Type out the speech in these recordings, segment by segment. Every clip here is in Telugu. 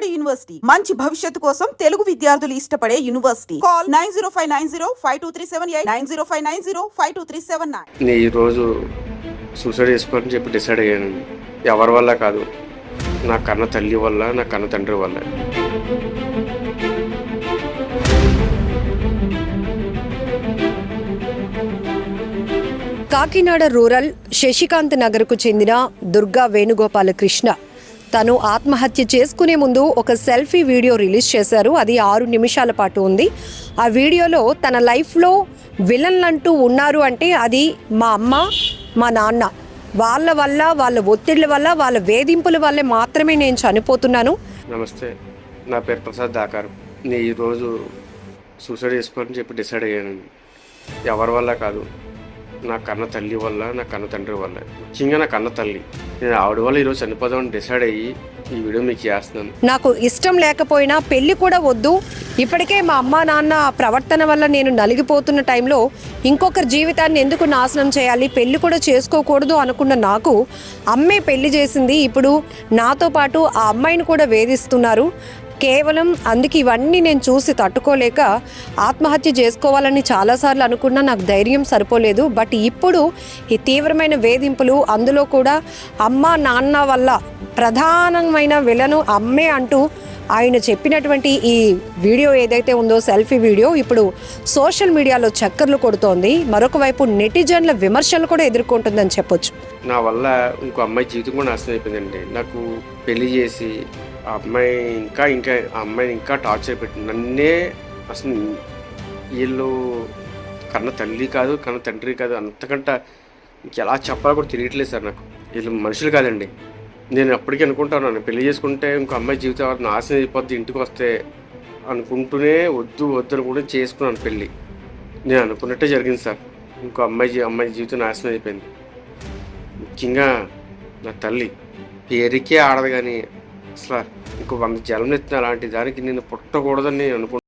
విజయవాడ యూనివర్సిటీ. మంచి భవిష్యత్తు కోసం తెలుగు విద్యార్థులు ఇష్టపడే university. Call nine zero five nine zero five two three seven eight. Nine zero five nine zero five two three seven nine నేను ఈరోజు సూసైడ్ చేసుకోవాలని చెప్పి డిసైడ్ అయ్యాను. ఎవరి వల్ల కాదు నా కన్న తల్లి వల్ల నా కన్న తండ్రి వల్ల. కాకినాడ రూరల్ శశికాంత్ నగర్కు చెందిన దుర్గా వేణుగోపాలకృష్ణ. తను ఆత్మహత్య చేసుకునే ముందు ఒక సెల్ఫీ వీడియో రిలీజ్ చేశారు. అది ఆరు నిమిషాల పాటు ఉంది. ఆ వీడియోలో తన లైఫ్లో విలన్లు అంటూ ఉన్నారు అంటే అది మా అమ్మ మా నాన్న. వాళ్ళ వల్ల వాళ్ళ ఒత్తిళ్ళ వల్ల వాళ్ళ వేధింపుల వల్ల మాత్రమే నేను చనిపోతున్నాను. నమస్తే. నా పేరు ప్రసాద్ దాకారు. నేను ఈరోజు సూసైడ్ చేసుకోవాలని చెప్పి డిసైడ్ అయ్యానండి. ఎవరి వల్ల కాదు. నా కన్న తల్లి వల్ల నా కన్న తండ్రి వల్ల. ముఖ్యంగా నా కన్న తల్లి. నేను ఆవిడ వల్ల ఈరోజు చనిపోదామని డిసైడ్ అయ్యి ఈ వీడియో మీకు చేస్తున్నాను. నాకు ఇష్టం లేకపోయినా పెళ్ళి కూడా వద్దు. ఇప్పటికే మా అమ్మ నాన్న ప్రవర్తన వల్ల నేను నలిగిపోతున్న టైంలో ఇంకొకరి జీవితాన్ని ఎందుకు నాశనం చేయాలి పెళ్ళి కూడా చేసుకోకూడదు అనుకున్న నాకు అమ్మే పెళ్ళి చేసింది. ఇప్పుడు నాతో పాటు ఆ అమ్మాయిని కూడా వేధిస్తున్నారు. కేవలం అందుకే ఇవన్నీ నేను చూసి తట్టుకోలేక ఆత్మహత్య చేసుకోవాలని చాలాసార్లు అనుకున్నా నాకు ధైర్యం సరిపోలేదు. బట్ ఇప్పుడు ఈ తీవ్రమైన వేధింపులు అందులో కూడా అమ్మ నాన్న వల్ల ప్రధానమైన విలను అమ్మే అంటూ ఆయన చెప్పినటువంటి ఈ వీడియో ఏదైతే ఉందో సెల్ఫీ వీడియో ఇప్పుడు సోషల్ మీడియాలో చక్కర్లు కొడుతోంది. మరొక వైపు నెటిజన్ల విమర్శలు కూడా ఎదుర్కొంటుందని చెప్పొచ్చు. నా వల్ల ఇంకో అమ్మాయి జీవితం కూడా నాశనం అయిపోయిందండి. నాకు పెళ్ళి చేసి ఆ అమ్మాయి ఇంకా ఇంకా ఆ అమ్మాయిని ఇంకా టార్చర్ పెట్టి నన్నే అసలు వీళ్ళు కన్న తల్లి కాదు కన్న తండ్రి కాదు అంతకంట ఇంకెలా చెప్పాలో కూడా తెలియట్లేదు సార్ నాకు. వీళ్ళు మనుషులు కాదండి. నేను అప్పటికీ అనుకుంటాను పెళ్ళి చేసుకుంటే ఇంకో అమ్మాయి జీవితం నాశనం అయిపోద్ది ఇంటికి వస్తే అనుకుంటూనే వద్దు వద్దు అనుకుంటే చేసుకున్నాను పెళ్ళి నేను అనుకున్నట్టే జరిగింది సార్. ఇంకో అమ్మాయి అమ్మాయి జీవితం నాశనం అయిపోయింది. ముఖ్యంగా నా తల్లి. పేరుకే ఆడదు కానీ అసలు ఇంకో వంద జలం ఎత్తిన అలాంటి దానికి నేను పుట్టకూడదని నేను అనుకుంటున్నాను.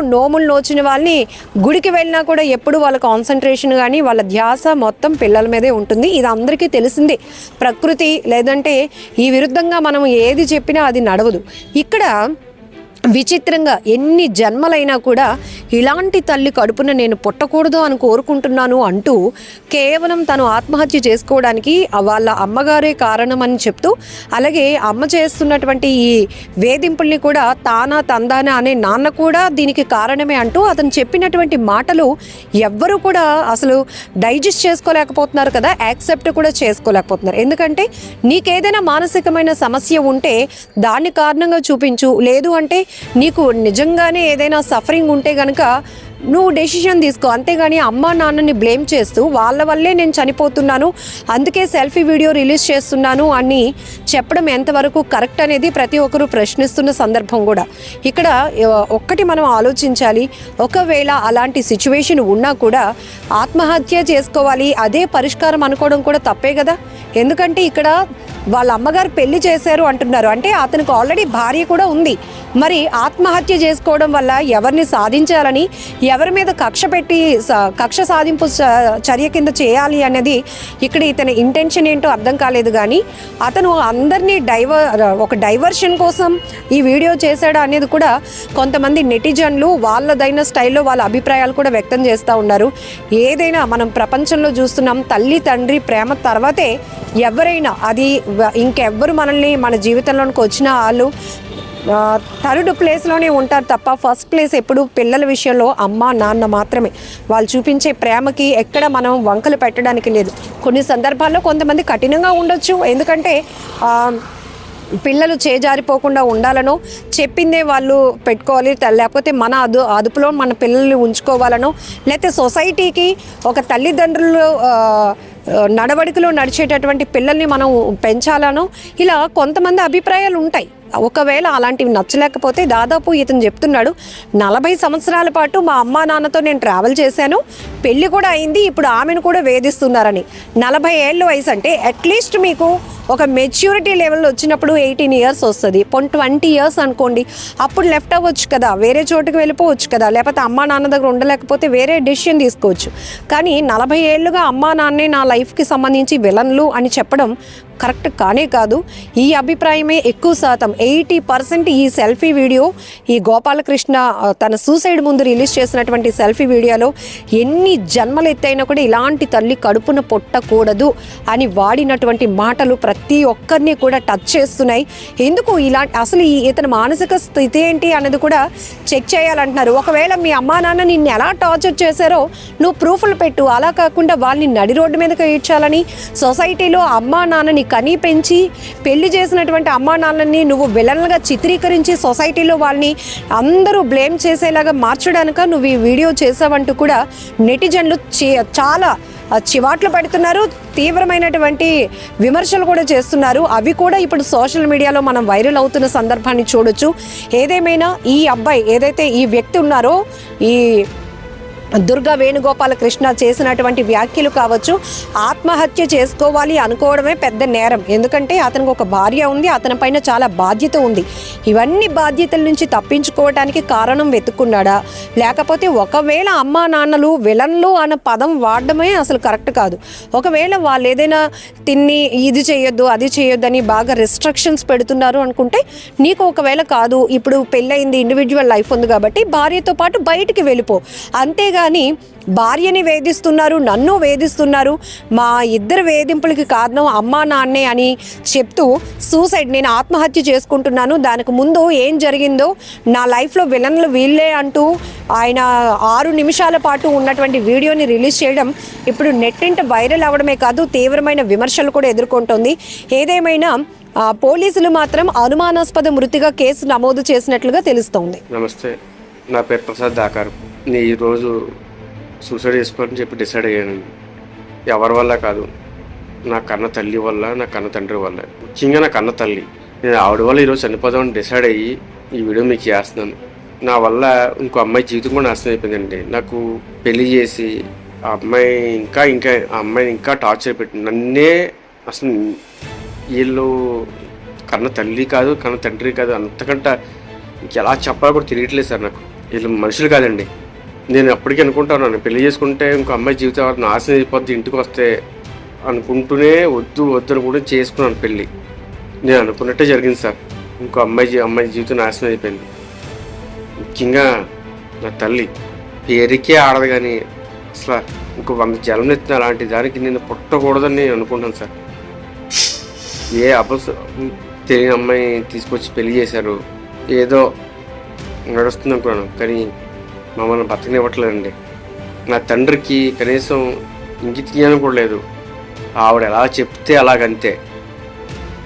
నోములు నోచిన వాళ్ళని గుడికి వెళ్ళినా కూడా ఎప్పుడు వాళ్ళ కాన్సన్ట్రేషన్ కానీ వాళ్ళ ధ్యాస మొత్తం పిల్లల మీదే ఉంటుంది. ఇది అందరికీ తెలిసిందే. ప్రకృతి లేదంటే ఈ విరుద్ధంగా మనం ఏది చెప్పినా అది నడవదు. ఇక్కడ విచిత్రంగా ఎన్ని జన్మలైనా కూడా ఇలాంటి తల్లి కడుపున నేను పుట్టకూడదు అని కోరుకుంటున్నాను అంటూ కేవలం తను ఆత్మహత్య చేసుకోవడానికి వాళ్ళ అమ్మగారే కారణమని చెప్తూ అలాగే అమ్మ చేస్తున్నటువంటి ఈ వేధింపుల్ని కూడా తానా తందానా అనే నాన్న కూడా దీనికి కారణమే అంటూ అతను చెప్పినటువంటి మాటలు ఎవ్వరూ కూడా అసలు డైజెస్ట్ చేసుకోలేకపోతున్నారు కదా యాక్సెప్ట్ కూడా చేసుకోలేకపోతున్నారు. ఎందుకంటే నీకేదైనా మానసికమైన సమస్య ఉంటే దాన్ని కారణంగా చూపించు లేదు అంటే నీకు నిజంగానే ఏదైనా సఫరింగ్ ఉంటే కనుక నువ్వు డెసిషన్ తీసుకో. అంతేగాని అమ్మ నాన్నని బ్లేమ్ చేస్తూ వాళ్ళ వల్లే నేను చనిపోతున్నాను అందుకే సెల్ఫీ వీడియో రిలీజ్ చేస్తున్నాను అని చెప్పడం ఎంతవరకు కరెక్ట్ అనేది ప్రతి ఒక్కరూ ప్రశ్నిస్తున్న సందర్భం కూడా. ఇక్కడ ఒక్కటి మనం ఆలోచించాలి. ఒకవేళ అలాంటి సిచ్యువేషన్ ఉన్నా కూడా ఆత్మహత్య చేసుకోవాలి అదే పరిష్కారం అనుకోవడం కూడా తప్పే కదా. ఎందుకంటే ఇక్కడ వాళ్ళ అమ్మగారు పెళ్ళి చేశారు అంటున్నారు. అంటే అతనికి ఆల్రెడీ భార్య కూడా ఉంది. మరి ఆత్మహత్య చేసుకోవడం వల్ల ఎవరిని సాధించాలని ఎవరి మీద కక్ష పెట్టి కక్ష సాధింపు చ- చర్య కింద చేయాలి అనేది ఇక్కడ ఇతని ఇంటెన్షన్ ఏంటో అర్థం కాలేదు కానీ అతను అందరినీ డైవర్ ఒక డైవర్షన్ కోసం ఈ వీడియో చేశాడా అనేది కూడా కొంతమంది నెటిజన్లు వాళ్ళదైన స్టైల్లో వాళ్ళ అభిప్రాయాలు కూడా వ్యక్తం చేస్తూ ఉన్నారు. ఏదైనా మనం ప్రపంచంలో చూస్తున్నాం తల్లి తండ్రి ప్రేమ తర్వాతే ఎవరైనా అది ఇంకెవ్వరు మనల్ని మన జీవితంలోనికి వచ్చిన వాళ్ళు థర్డ్ ప్లేస్లోనే ఉంటారు తప్ప ఫస్ట్ ప్లేస్ ఎప్పుడు పిల్లల విషయంలో అమ్మ నాన్న మాత్రమే. వాళ్ళు చూపించే ప్రేమకి ఎక్కడ మనం వంకలు పెట్టడానికి లేదు. కొన్ని సందర్భాల్లో కొంతమంది కఠినంగా ఉండొచ్చు. ఎందుకంటే పిల్లలు చేజారిపోకుండా ఉండాలనో చెప్పిందే వాళ్ళు పెట్టుకోవాలి లేకపోతే మన అదు అదుపులో మన పిల్లల్ని ఉంచుకోవాలనో లేకపోతే సొసైటీకి ఒక తల్లిదండ్రులు నడవడికలో నడిచేటటువంటి పిల్లల్ని మనం పెంచాలనో ఇలా కొంతమంది అభిప్రాయాలు ఉంటాయి ఒకవేళ అలాంటివి నచ్చలేకపోతే దాదాపు ఇతను చెప్తున్నాడు నలభై సంవత్సరాల పాటు మా అమ్మా నాన్నతో నేను ట్రావెల్ చేశాను పెళ్ళి కూడా అయింది ఇప్పుడు ఆమెను కూడా వేధిస్తున్నారని. నలభై ఏళ్ళ వయసు అంటే అట్లీస్ట్ మీకు ఒక మెచ్యూరిటీ లెవెల్ వచ్చినప్పుడు ఎయిటీన్ ఇయర్స్ వస్తుంది. పొన్ ట్వంటీ ఇయర్స్ అనుకోండి అప్పుడు లెఫ్ట్ అవ్వచ్చు కదా వేరే చోటుకి వెళ్ళిపోవచ్చు కదా లేకపోతే అమ్మా నాన్న దగ్గర ఉండలేకపోతే వేరే డెసిషన్ తీసుకోవచ్చు. కానీ నలభై ఏళ్ళుగా అమ్మా నాన్నే నా లైఫ్కి సంబంధించి విలన్లు అని చెప్పడం కరెక్ట్ కానే కాదు. ఈ అభిప్రాయమే ఎక్కువ శాతం ఎయిటీ పర్సెంట్ ఈ సెల్ఫీ వీడియో ఈ గోపాలకృష్ణ తన సూసైడ్ ముందు రిలీజ్ చేసినటువంటి సెల్ఫీ వీడియోలో ఎన్ని జన్మలు ఎత్తైనా కూడా ఇలాంటి తల్లి కడుపున పొట్టకూడదు అని వాడినటువంటి మాటలు ప్రతి ఒక్కరిని కూడా టచ్ చేస్తున్నాయి. ఎందుకు ఇలా అసలు ఈ ఇతని మానసిక స్థితి ఏంటి అనేది కూడా చెక్ చేయాలంటున్నారు. ఒకవేళ మీ అమ్మా నాన్న నిన్ను ఎలా టార్చర్ చేశారో నువ్వు ప్రూఫ్లు పెట్టు. అలా కాకుండా వాళ్ళని నడి రోడ్డు మీదకి ఈడ్చాలని సొసైటీలో అమ్మా నాన్నని కనీ పెంచి పెళ్ళి చేసినటువంటి అమ్మా నాన్నని నువ్వు విలన్లుగా చిత్రీకరించి సొసైటీలో వాళ్ళని అందరూ బ్లేమ్ చేసేలాగా మార్చడానిక నువ్వు ఈ వీడియో చేసావంటూ కూడా నెటిజన్లు చే- చాలా చివాట్లు పెడుతున్నారు. తీవ్రమైనటువంటి విమర్శలు కూడా చేస్తున్నారు. అవి కూడా ఇప్పుడు సోషల్ మీడియాలో మనం వైరల్ అవుతున్న సందర్భాన్ని చూడొచ్చు. ఏదేమైనా ఈ అబ్బాయి ఏదైతే ఈ వ్యక్తి ఉన్నారో ఈ దుర్గా వేణుగోపాల కృష్ణ చేసినటువంటి వ్యాఖ్యలు కావచ్చు ఆత్మహత్య చేసుకోవాలి అనుకోవడమే పెద్ద నేరం. ఎందుకంటే అతనికి ఒక భార్య ఉంది అతని పైన చాలా బాధ్యత ఉంది. ఇవన్నీ బాధ్యతల నుంచి తప్పించుకోవడానికి కారణం వెతుక్కున్నాడా? లేకపోతే ఒకవేళ అమ్మా నాన్నలు విలన్లు అన్న పదం వాడడమే అసలు కరెక్ట్ కాదు. ఒకవేళ వాళ్ళు ఏదైనా తిన్ని ఇది చేయొద్దు అది చేయొద్దని బాగా రిస్ట్రిక్షన్స్ పెడుతున్నారు అనుకుంటే నీకు ఒకవేళ కాదు ఇప్పుడు పెళ్ళయింది ఇండివిజువల్ లైఫ్ ఉంది కాబట్టి భార్యతో పాటు బయటికి వెళ్ళిపో. కానీ భార్యని వేధిస్తున్నారు నన్ను వేధిస్తున్నారు మా ఇద్దరు వేధింపులకి కారణం అమ్మా నాన్నే అని చెప్తూ సూసైడ్ నేను ఆత్మహత్య చేసుకుంటున్నాను. దానికి ముందు ఏం జరిగిందో నా లైఫ్లో విలన్లు వీళ్ళే అంటూ ఆయన ఆరు నిమిషాల పాటు ఉన్నటువంటి వీడియోని రిలీజ్ చేయడం ఇప్పుడు నెట్టింట వైరల్ అవడమే కాదు తీవ్రమైన విమర్శలు కూడా ఎదుర్కొంటోంది. ఏదేమైనా పోలీసులు మాత్రం అనుమానాస్పద మృతిగా కేసు నమోదు చేసినట్లుగా తెలుస్తోంది. నమస్తే. నా పేరు ప్రసాద్ దాకారు. నేను ఈరోజు సూసైడ్ చేసుకోవాలని చెప్పి డిసైడ్ అయ్యాను. ఎవరి వల్ల కాదు. నా కన్న తల్లి వల్ల నా కన్న తండ్రి వల్ల. ముఖ్యంగా నా కన్న తల్లి. నేను ఆవిడ వల్ల ఈరోజు చనిపోదామని డిసైడ్ అయ్యి ఈ వీడియో మీకు చేస్తున్నాను. నా వల్ల ఇంకో అమ్మాయి జీవితం కూడా నాశనం అయిపోయిందండి. నాకు పెళ్ళి చేసి ఆ అమ్మాయి ఇంకా ఇంకా ఆ అమ్మాయిని ఇంకా టార్చర్ పెట్టి నన్నే అసలు వీళ్ళు కన్న తల్లి కాదు కన్న తండ్రి కాదు అంతకంటే ఇంకెలా చెప్పాలో కూడా తెలియట్లేదు సార్ నాకు. వీళ్ళు మనుషులు కాదండి. నేను అప్పటికీ అనుకుంటాను పెళ్ళి చేసుకుంటే ఇంకో అమ్మాయి జీవితం నాశనం అయిపోద్ది ఇంటికి వస్తే అనుకుంటూనే వద్దు వద్దు అని కూడా చేసుకున్నాను పెళ్ళి నేను అనుకున్నట్టే జరిగింది సార్. ఇంకో అమ్మాయి అమ్మాయి జీవితం నాశనం అయిపోయింది. ముఖ్యంగా నా తల్లి. పేరుకే ఆడదు కానీ అసలు ఇంకో వంద జలం ఎత్తిన అలాంటి దానికి నేను పుట్టకూడదని నేను అనుకుంటాను సార్. ఏ అబస్ తెలియని అమ్మాయి తీసుకొచ్చి పెళ్ళి చేశారు ఏదో నడుస్తుంది అనుకున్నాను. కానీ మమ్మల్ని బతకనివ్వట్లేదండి. నా తండ్రికి కనీసం ఇంగిత జ్ఞానం కూడా లేదు. ఆవిడ ఎలా చెప్తే అలాగంతే.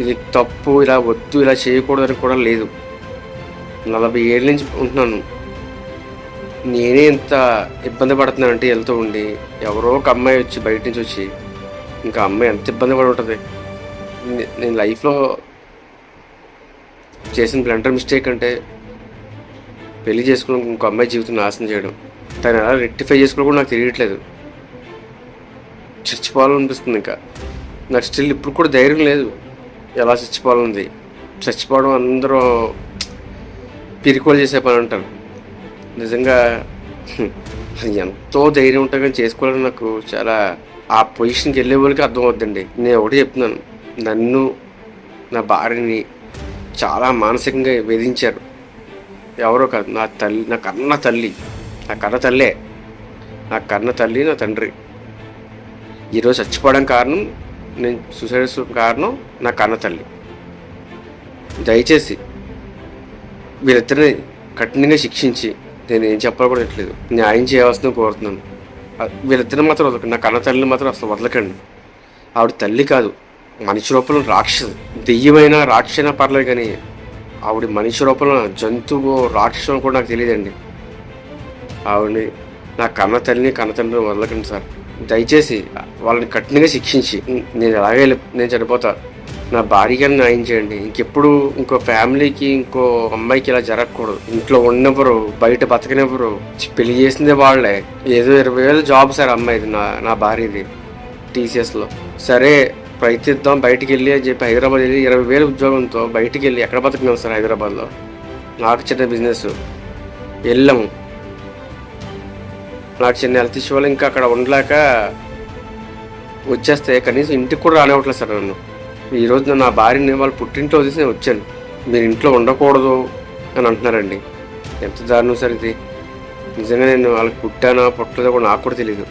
ఇది తప్పు ఇలా వద్దు ఇలా చేయకూడదని కూడా లేదు. నలభై ఏళ్ళ నుంచి ఉంటున్నాను. నేనే ఇంత ఇబ్బంది పడుతున్నానంటే వెళ్తూ ఉండి ఎవరో ఒక అమ్మాయి వచ్చి బయట నుంచి వచ్చి ఇంకా అమ్మాయి ఎంత ఇబ్బంది పడి ఉంటుంది? నేను లైఫ్లో చేసిన బ్లండర్ మిస్టేక్ అంటే పెళ్ళి చేసుకుని ఇంకో అమ్మాయి జీవితం నాశనం చేయడం. తను ఎలా రెక్టిఫై చేసుకోవడం కూడా నాకు తెలియట్లేదు. చచ్చిపోవాలనిపిస్తుంది ఇంకా. నాకు స్టిల్ ఇప్పుడు కూడా ధైర్యం లేదు. ఎలా చచ్చిపోవాలనుంది? చచ్చిపోవడం అందరూ పిరికోలు చేసే పని అంటారు. నిజంగా ఎంతో ధైర్యం ఉంటే కానీ చేసుకోవాలని నాకు చాలా ఆ పొజిషన్కి వెళ్ళే వాళ్ళకి అర్థం అవుద్దండి. నేను ఒకటి చెప్తున్నాను. నన్ను నా భార్యని చాలా మానసికంగా వేధించారు. ఎవరో కాదు నా తల్లి నా కన్న తల్లి. నా కన్న తల్లే. నా కన్న తల్లి నా తండ్రి. ఈరోజు చచ్చిపోవడం కారణం నేను సూసైడ్ కారణం నా కన్న తల్లి. దయచేసి వీరిద్దరిని కఠినంగా శిక్షించి నేను ఏం చెప్పకూడట్లేదు. న్యాయం చేయవలసిన కోరుతున్నాను. వీళ్ళిద్దరిని మాత్రం వదలకండి. నా కన్న తల్లిని మాత్రం అసలు వదలకండి. ఆవిడ తల్లి కాదు మనిషి రూపంలో రాక్షసు దెయ్యమైన రాక్షసైనా పర్లేదు కానీ ఆవిడ మనిషి రూపంలో జంతువు రాక్షసం కూడా నాకు తెలియదండి. ఆవిడని నా కన్న తల్లిని కన్న తండ్రిని వదలకండి సార్. దయచేసి వాళ్ళని కఠినంగా శిక్షించి నేను ఎలాగే వెళ్ళి- నేను చనిపోతా. నా భార్యకి న్యాయం చేయండి. ఇంకెప్పుడు ఇంకో ఫ్యామిలీకి ఇంకో అమ్మాయికి ఇలా జరగకూడదు. ఇంట్లో ఉన్నప్పుడు బయట బతకనివ్వరు. పెళ్ళి చేసిందే వాళ్ళే. ఏదో ఇరవై వేలు జాబ్ సార్ అమ్మాయిది నా నా భార్యది టీసీఎస్లో. సరే ప్రయత్నిద్దాం బయటికి వెళ్ళి అని చెప్పి హైదరాబాద్ వెళ్ళి ఇరవై వేలు ఉద్యోగంతో బయటికి వెళ్ళి ఎక్కడ బతుకున్నాం సార్ హైదరాబాద్లో? నాకు చిన్న బిజినెస్. వెళ్ళాము నాకు చిన్న హెల్త్ ఇష్యూ వల్ల ఇంకా అక్కడ ఉండలేక వచ్చేస్తే కనీసం ఇంటికి కూడా రానివ్వట్లేదు సార్ నన్ను. ఈరోజు నా భార్యని వాళ్ళు పుట్టింట్లో వదిలేసి నేను వచ్చాను. మీరు ఇంట్లో ఉండకూడదు అని అంటున్నారండి. ఎంత దారుణం సార్ ఇది? నిజంగా నేను వాళ్ళకి పుట్టానా పుట్టలేదో కూడా నాకు కూడా తెలియదు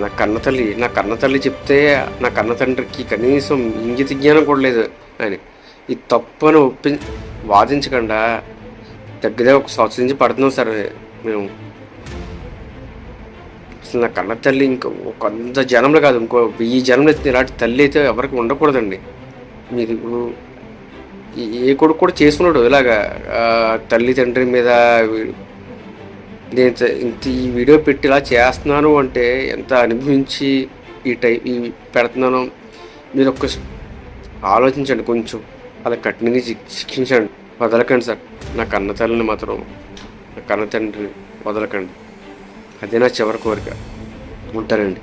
నా కన్న తల్లి నా కన్న తల్లి చెప్తే నా కన్న తండ్రికి కనీసం ఇంగిత జ్ఞానం కూడా లేదు అని ఈ తప్పును ఒప్పి వాదించకుండా దగ్గరే ఒక సంవత్సరం నుంచి పడుతున్నాం సార్ మేము. అసలు నా కన్న తల్లి ఇంకో కొంత జనంలో కాదు ఇంకో వెయ్యి జనంలో ఇలాంటి తల్లి అయితే ఎవరికి ఉండకూడదండి. మీరు ఏ- కొడుకు కూడా చేసుకున్నాడు ఇలాగా తల్లి తండ్రి మీద నేను ఇంత ఈ వీడియో పెట్టి ఇలా చేస్తున్నాను అంటే ఎంత అనుభవించి ఈ టై ఈ పెడుతున్నాను మీరు ఒక్క ఆలోచించండి కొంచెం. అలా కఠినంగా శిక్షించండి. వదలకండి సార్. నా కన్న తల్లిని మాత్రం నా కన్న తండ్రిని వదలకండి. అదే నా చివరి కోరిక. ఉంటానండి.